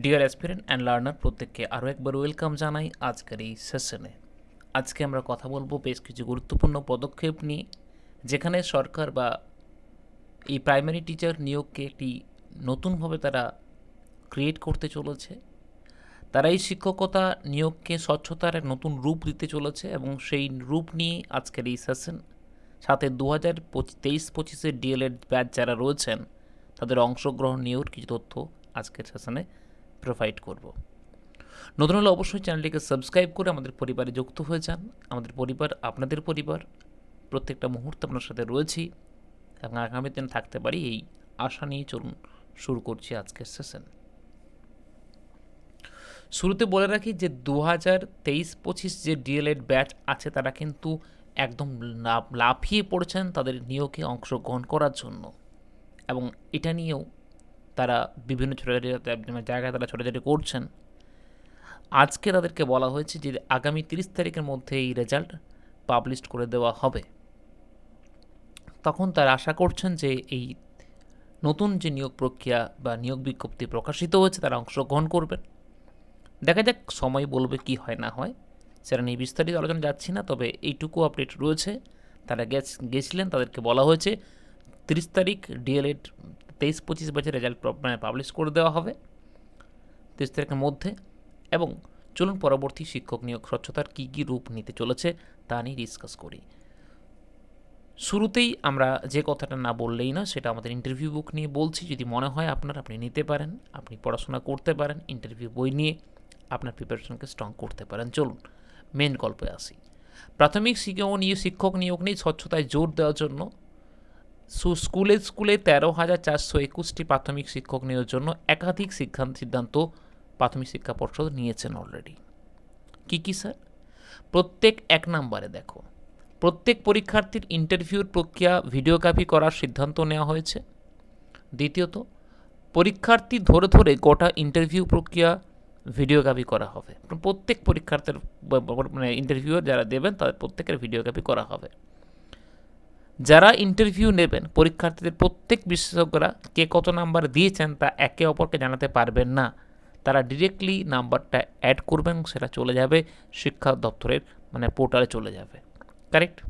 Deer aspirant and learner প্রত্যেককে আরও একবার ওয়েলকাম জানাই আজকের এই সেশনে আজকে আমরা কথা বলব বেশ কিছু গুরুত্বপূর্ণ পদক্ষেপ নিয়ে, যেখানে সরকার বা এই প্রাইমারি টিচার নিয়োগকে একটি নতুনভাবে তারা ক্রিয়েট করতে চলেছে। তারা এই শিক্ষকতা নিয়োগকে স্বচ্ছতার এক নতুন রূপ দিতে চলেছে এবং সেই রূপ নিয়ে আজকের এই সেশন সাথে দু হাজার তেইশ, পঁচিশের ডিএলএড ব্যাচ যারা রয়েছেন, তাদের অংশগ্রহণ নিয়েও কিছু তথ্য আজকের সেশনে প্রোভাইড করব। নতুন হলে অবশ্যই চ্যানেলটিকে সাবস্ক্রাইব করে আমাদের পরিবারে যুক্ত হয়ে যান। আমাদের পরিবার, আপনাদের পরিবার, প্রত্যেকটা মুহূর্তে আপনার সাথে রয়েছি এবং আগামী দিন থাকতে পারি এই আশা নিয়ে চলুন শুরু করছি আজকের সেশন শুরুতে বলে রাখি যে দু হাজার তেইশ পঁচিশ যে ডিএলএড ব্যাচ আছে তারা কিন্তু একদম লাফ- লাফিয়ে পড়েছেন তাদের নিয়োগে অংশগ্রহণ করার জন্য। এবং এটা নিয়েও তারা বিভিন্ন ছোটাছুটি জায়গায় তারা ছোটাছুটি করছেন। আজকে তাদেরকে বলা হয়েছে যে আগামী তিরিশ তারিখের মধ্যে এই রেজাল্ট পাবলিশ করে দেওয়া হবে। তখন তারা আশা করছেন যে এই নতুন যে নিয়োগ প্রক্রিয়া বা নিয়োগ বিজ্ঞপ্তি প্রকাশিত হয়েছে, তারা অংশগ্রহণ করবেন দেখা যাক সময় বলবে কি হয়, না হয়। সেটা নিয়ে বিস্তারিত আলোচনা যাচ্ছি না, তবে এইটুকু আপডেট রয়েছে। তারা গেছ, গেছিলেন, তাদেরকে বলা হয়েছে, তিরিশ তারিখ ডিএলএড তেইশ পঁচিশ বছর রেজাল্ট মানে পাবলিশ করে দেওয়া হবে তিরিশ তারিখের মধ্যে এবং চলুন পরবর্তী শিক্ষক নিয়োগ স্বচ্ছতার কী কী রূপ নিতে চলেছে তা নিয়ে ডিসকাস করি। শুরুতেই আমরা যে কথাটা না বললেই না, সেটা আমাদের ইন্টারভিউ বুক নিয়ে বলছি। যদি মনে হয় আপনার, আপনি নিতে পারেন, আপনি পড়াশোনা করতে পারেন ইন্টারভিউ বই নিয়ে আপনার প্রিপারেশনকে স্ট্রং করতে পারেন। চলুন মেন গল্পে আসি। প্রাথমিক শিক্ষক নিয়ে শিক্ষক নিয়োগ নিয়ে স্বচ্ছতায় জোর দেওয়ার জন্য স্কুলে স্কুলে তেরো হাজার চারশো একুশটি প্রাথমিক শিক্ষক নিয়োগের জন্য একাধিক সিদ্ধান্ত সিদ্ধান্ত প্রাথমিক শিক্ষা পর্ষদ নিয়েছেন অলরেডি কী কী স্যার প্রত্যেক এক নম্বরে দেখো। প্রত্যেক পরীক্ষার্থীর ইন্টারভিউর প্রক্রিয়া ভিডিওগ্রাফি করার সিদ্ধান্ত নেওয়া হয়েছে। দ্বিতীয়ত, পরীক্ষার্থী ধরে ধরে গোটা ইন্টারভিউ প্রক্রিয়া ভিডিওগ্রাফি করা হবে। প্রত্যেক পরীক্ষার্থীর মানে ইন্টারভিউ যারা দেবেন তাদের প্রত্যেকের ভিডিওগ্রাফি করা হবে। যারা ইন্টারভিউ নেবেন, পরীক্ষার্থীদের প্রত্যেক বিশেষজ্ঞরা কে কত নাম্বার দিয়েছেন তা একে অপরকে জানাতে পারবেন না। তারা ডিরেক্টলি নাম্বারটা অ্যাড করবেন সেটা চলে যাবে শিক্ষা দপ্তরের মানে পোর্টালে চলে যাবে। কারেক্ট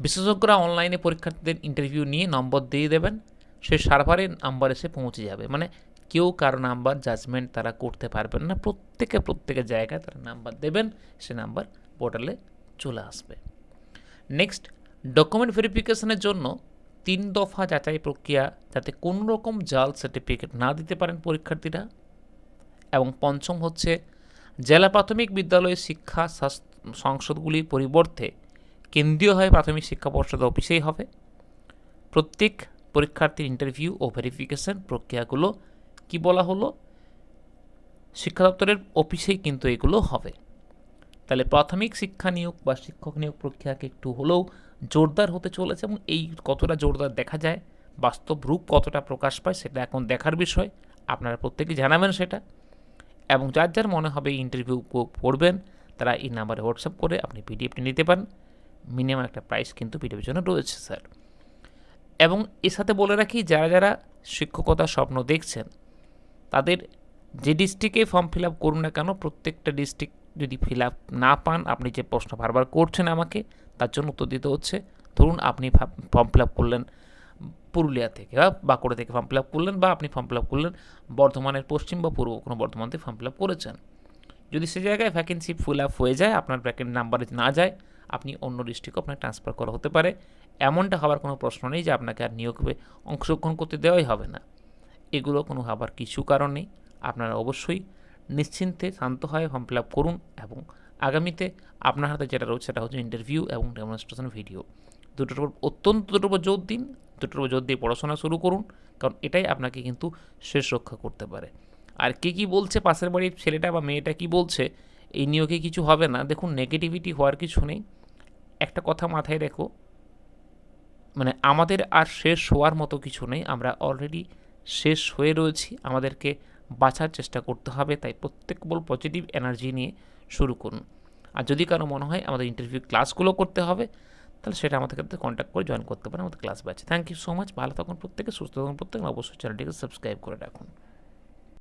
বিশেষজ্ঞরা অনলাইনে পরীক্ষার্থীদের ইন্টারভিউ নিয়ে নম্বর দিয়ে দেবেন, সে সার্ভারে নাম্বার এসে পৌঁছে যাবে। মানে কেউ কারও নাম্বার জাজমেন্ট তারা করতে পারবেন না। প্রত্যেকে প্রত্যেকের জায়গায় তারা নাম্বার দেবেন, সে নাম্বার পোর্টালে চলে আসবে। নেক্সট ডকুমেন্ট ভেরিফিকেশনের জন্য তিন দফা যাচাই প্রক্রিয়া যাতে কোনো রকম জাল সার্টিফিকেট না দিতে পারেন পরীক্ষার্থীরা। এবং পঞ্চম হচ্ছে, জেলা প্রাথমিক বিদ্যালয়ের শিক্ষা সংসদগুলির পরিবর্তে কেন্দ্রীয়ভাবে প্রাথমিক শিক্ষা পর্ষদ অফিসেই হবে। প্রত্যেক পরীক্ষার্থীর ইন্টারভিউ ও ভেরিফিকেশন প্রক্রিয়াগুলো কি বলা হলো? শিক্ষা দপ্তরের অফিসেই কিন্তু এগুলো হবে। তাহলে প্রাথমিক শিক্ষা নিয়োগ বা শিক্ষক নিয়োগ প্রক্রিয়াকে একটু হলেও জোরদার হতে চলেছে এবং এই কতটা জোরদার দেখা যায়, বাস্তব রূপ কতটা প্রকাশ পায় সেটা এখন দেখার বিষয়। আপনারা প্রত্যেকে জানাবেন সেটা। এবং যার যার মনে হবে ইন্টারভিউ পড়বেন, তারা এই নাম্বারে হোয়াটসঅ্যাপ করে আপনি পিডিএফটি নিতে পারেন। মিনিমাম একটা প্রাইস কিন্তু পিডিএফের জন্য রয়েছে স্যার এবং এর সাথে বলে রাখি, যারা যারা শিক্ষকতার স্বপ্ন দেখছেন, তাদের যে ডিস্ট্রিক্টে ফর্ম ফিল আপ করুন না কেন, প্রত্যেকটা ডিস্ট্রিক্ট যদি ফিল আপ না পান, আপনি যে প্রশ্ন বারবার করছেন আমাকে, তার জন্য উত্তর দিতে হচ্ছে, ধরুন আপনি ফর্ম ফিল আপ করলেন পুরুলিয়া থেকে, বা বাঁকুড়া থেকে ফর্ম ফিল আপ করলেন, বা আপনি ফর্ম ফিল আপ করলেন বর্ধমানের পশ্চিম বা পূর্ব, কোনো বর্ধমান থেকে ফর্ম ফিল আপ করেছেন। যদি সে জায়গায় ভ্যাকেন্সি ফিল আপ হয়ে যায়, আপনার ভ্যাকেন্সি নাম্বারে না যায়, আপনি অন্য ডিস্ট্রিক্টে আপনার ট্রান্সফার করা হতে পারে। এমনটা হওয়ার কোনো প্রশ্ন নেই যে আপনাকে আর নিয়োগে অংশগ্রহণ করতে দেওয়াই হবে না। এগুলো কোনো হবার কিছু কারণ নেই। আপনারা অবশ্যই নিশ্চিন্তে শান্ত হয়ে ফর্ম ফিল আপ করুন এবং আগামীতে আপনার হাতে যেটা রয়েছে সেটা হচ্ছে ইন্টারভিউ এবং ডেমনস্ট্রেশন ভিডিও দুটোর উপর অত্যন্ত দুটোর উপর জোর দিন, দুটোর উপর জোর দিয়ে পড়াশোনা শুরু করুন, কারণ এটাই আপনাকে কিন্তু শেষ রক্ষা করতে পারে। আর কে কী বলছে পাশের বাড়ির ছেলেটা বা মেয়েটা কি বলছে, এই নিয়োগে কিছু হবে না? দেখুন নেগেটিভিটি হওয়ার কিছু নেই। একটা কথা মাথায় রেখো মানে আমাদের আর শেষ হওয়ার মতো কিছু নেই। আমরা অলরেডি শেষ হয়ে রয়েছি। আমাদেরকে বাঁচার চেষ্টা করতে হবে, তাই প্রত্যেক বল পজিটিভ এনার্জি নিয়ে শুরু করুন। আর যদি কারও মনে হয় আমাদের ইন্টারভিউ ক্লাসগুলো করতে হবে, তাহলে সেটা আমাদের ক্ষেত্রে কন্ট্যাক্ট করে জয়েন করতে পারেন আমাদের ক্লাস ব্যাচে থ্যাংক ইউ সো মাচ ভালো থাকুন প্রত্যেকে, সুস্থ থাকুন প্রত্যেকে, অবশ্যই চ্যানেলটিকে সাবস্ক্রাইব করে রাখুন।